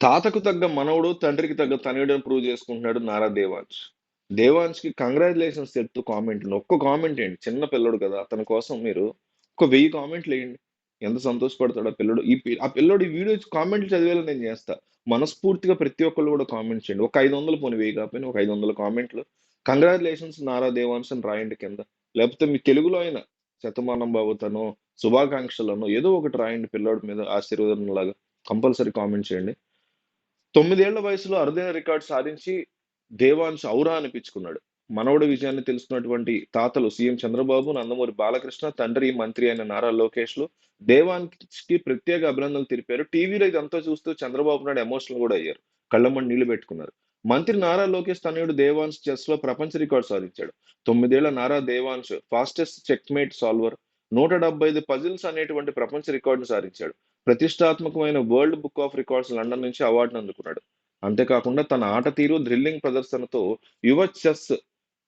తాతకు తగ్గ మనవడు తండ్రికి తగ్గ తనయుడని ప్రూవ్ చేసుకుంటున్నాడు నారా దేవాన్స్ దేవాన్స్కి కి కంగ్రాచులేషన్స్ చెప్తూ కామెంట్ ఒక్క కామెంట్ ఏంటి? చిన్న పిల్లడు కదా అతని కోసం మీరు ఒక వెయ్యి కామెంట్లు వేయండి. ఎంత సంతోషపడతాడు ఆ పిల్లడు. ఈ ఆ పిల్లడు ఈ వీడియో కామెంట్లు చదివేలా నేను చేస్తా. మనస్ఫూర్తిగా ప్రతి ఒక్కళ్ళు కూడా కామెంట్ చేయండి. ఒక ఐదు వందలు పోనీ వెయ్యి కాకపోయినా ఒక ఐదు వందల కామెంట్లు కంగ్రాచులేషన్స్ నారా దేవాన్స్ అని రాయండి కింద. లేకపోతే మీ తెలుగులో అయినా శతమానం బాబుతనో శుభాకాంక్షలను ఏదో ఒకటి రాయండి పిల్లోడి మీద ఆశీర్వాదం లాగా కంపల్సరీ కామెంట్ చేయండి. తొమ్మిదేళ్ళ వయసులో అరుదైన రికార్డు సాధించి దేవాన్స్ ఔరా అనిపించుకున్నాడు. మనవడి విజయాన్ని తెలుసుకున్నటువంటి తాతలు సీఎం చంద్రబాబు నందమూరి బాలకృష్ణ తండ్రి మంత్రి అయిన నారా లోకేష్లు దేవాన్కి ప్రత్యేక అభినందనలు తెలిపారు. టీవీలో ఇదంతా చూస్తూ చంద్రబాబు నాయుడు ఎమోషనల్ కూడా అయ్యారు. కళ్ళమ్మని నీళ్ళు పెట్టుకున్నారు. మంత్రి నారా లోకేష్ తనయుడు దేవాన్స్ చెస్లో ప్రపంచ రికార్డు సాధించాడు. తొమ్మిదేళ్ళ Nara Devansh fastest checkmate solver నూట డెబ్బై ఐదు పజిల్స్ అనేటువంటి ప్రపంచ రికార్డును సాధించాడు. ప్రతిష్టాత్మకమైన world book of records London నుంచి అవార్డును అందుకున్నాడు. అంతేకాకుండా తన ఆట తీరు థ్రిల్లింగ్ ప్రదర్శనతో యువ chess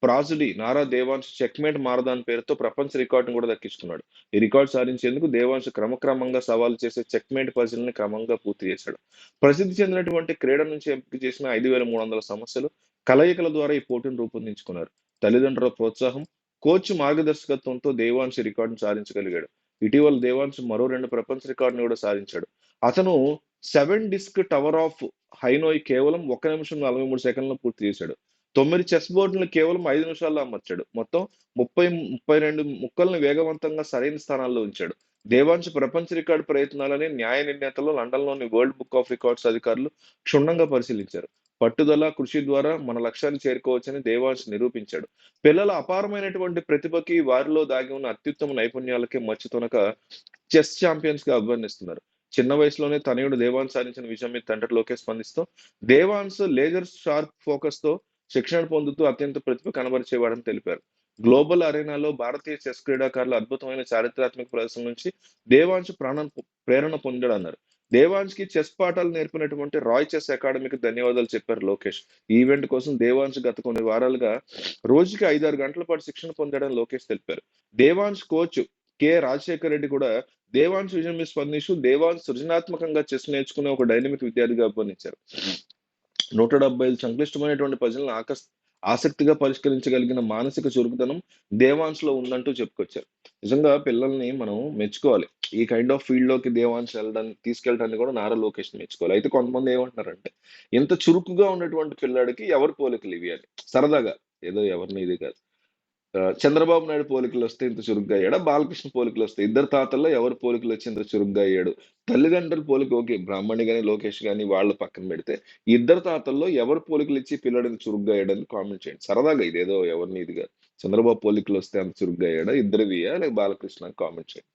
prodigy Nara Devansh checkmate marathon పేరుతో ప్రపంచ రికార్డును కూడా దక్కించుకున్నాడు. ఈ రికార్డు సాధించేందుకు దేవాంశ్ క్రమక్రమంగా సవాలు చేసే చెక్మేట్ పజిల్ని క్రమంగా పూర్తి చేశాడు. ప్రసిద్ధి చెందినటువంటి క్రీడ నుంచి ఎంపిక చేసిన ఐదు వేల మూడు వందల సమస్యలు కలయికల ద్వారా ఈ పోటీని రూపొందించుకున్నారు. తల్లిదండ్రుల ప్రోత్సాహం కోచ్ మార్గదర్శకత్వంతో దేవాంశ్ రికార్డును సాధించగలిగాడు. ఇటీవల దేవాంశు మరో రెండు ప్రపంచ రికార్డుని కూడా సాధించాడు. అతను seven disc tower of Hanoi కేవలం ఒక నిమిషం నలభై మూడు సెకండ్లో పూర్తి చేశాడు. తొమ్మిది చెస్ బోర్డులను కేవలం ఐదు నిమిషాల్లో అమర్చాడు. మొత్తం ముప్పై ముప్పై రెండు ముక్కల్ని వేగవంతంగా సరైన స్థానాల్లో ఉంచాడు. దేవాంశ్ ప్రపంచ రికార్డు ప్రయత్నాలని న్యాయ నిర్ణేతలు లండన్లోని వరల్డ్ బుక్ ఆఫ్ రికార్డ్స్ అధికారులు క్షుణ్ణంగా పరిశీలించారు. పట్టుదల కృషి ద్వారా మన లక్ష్యాన్ని చేరుకోవచ్చని దేవాంశ్ నిరూపించాడు. పిల్లల అపారమైనటువంటి ప్రతిభకి వారిలో దాగి ఉన్న అత్యుత్తమ నైపుణ్యాలకి మచ్చుతొనక చెస్ ఛాంపియన్స్గా అభివర్ణిస్తున్నారు. చిన్న వయసులోనే తనయుడు దేవాన్స్ సాధించిన విషయం మీద తండ్రి లోకేష్ స్పందిస్తూ దేవాన్స్ లేజర్ షార్ప్ ఫోకస్తో శిక్షణ పొందుతూ అత్యంత ప్రతిభ కనబరిచేవాడని తెలిపారు. గ్లోబల్ అరేనాలో భారతీయ చెస్ క్రీడాకారుల అద్భుతమైన చారిత్రాత్మక ప్రదర్శన నుంచి దేవాంశు ప్రాణ ప్రేరణ పొందాడు దేవాన్స్కి కి చెస్ పాఠాలు నేర్పినటువంటి రాయ్ చెస్ అకాడమీకి ధన్యవాదాలు చెప్పారు లోకేష్. ఈవెంట్ కోసం దేవాన్స్ గత కొన్ని వారాలుగా రోజుకి ఐదారు గంటల పాటు శిక్షణ పొందాడని లోకేష్ తెలిపారు. దేవాన్స్ కోచ్ కె రాజశేఖర్ రెడ్డి కూడా దేవాన్స్ విజయం మీద స్పందిస్తూ దేవాన్స్ సృజనాత్మకంగా చెస్ నేర్చుకునే ఒక డైనమిక్ విద్యార్థిగా అభివర్ణించారు. నూట డెబ్బై ఐదు సంక్లిష్టమైనటువంటి ప్రజలను ఆకస్ ఆసక్తిగా పరిష్కరించగలిగిన మానసిక చురుకుదనం దేవాన్స్లో ఉందంటూ చెప్పుకొచ్చారు. నిజంగా పిల్లల్ని మనం మెచ్చుకోవాలి. ఈ కైండ్ ఆఫ్ ఫీల్డ్లోకి దేవాన్స్ వెళ్ళడానికి తీసుకెళ్ళడానికి కూడా నారా లోకేష్ మెచ్చుకోవాలి. అయితే కొంతమంది ఏమంటున్నారంటే ఇంత చురుకుగా ఉన్నటువంటి పిల్లాడికి ఎవరు పోలికలు ఇవి అని సరదాగా. ఏదో ఎవరిని ఇది కాదు. చంద్రబాబు నాయుడు పోలికలు వస్తే ఇంత చురుగ్గా అయ్యాడా? బాలకృష్ణ పోలికలు వస్తే ఇద్దరు తాతల్లో ఎవరు పోలికలు వచ్చి ఇంత చురుగ్గా అయ్యాడు? తల్లిదండ్రుల పోలిక ఓకే బ్రాహ్మణి కానీ లోకేష్ కానీ వాళ్ళ పక్కన పెడితే ఇద్దరు తాతల్లో ఎవరు పోలికలు ఇచ్చి పిల్లడిని చురుగ్గా అయ్యాడని కామెంట్ చేయండి. సరదాగా ఇదేదో ఎవరిని ఇదిగా చంద్రబాబు పోలికలు వస్తే అంత చురుగ్గా అయ్యాడా? ఇద్దరివియా లేక బాలకృష్ణ కామెంట్ చేయండి.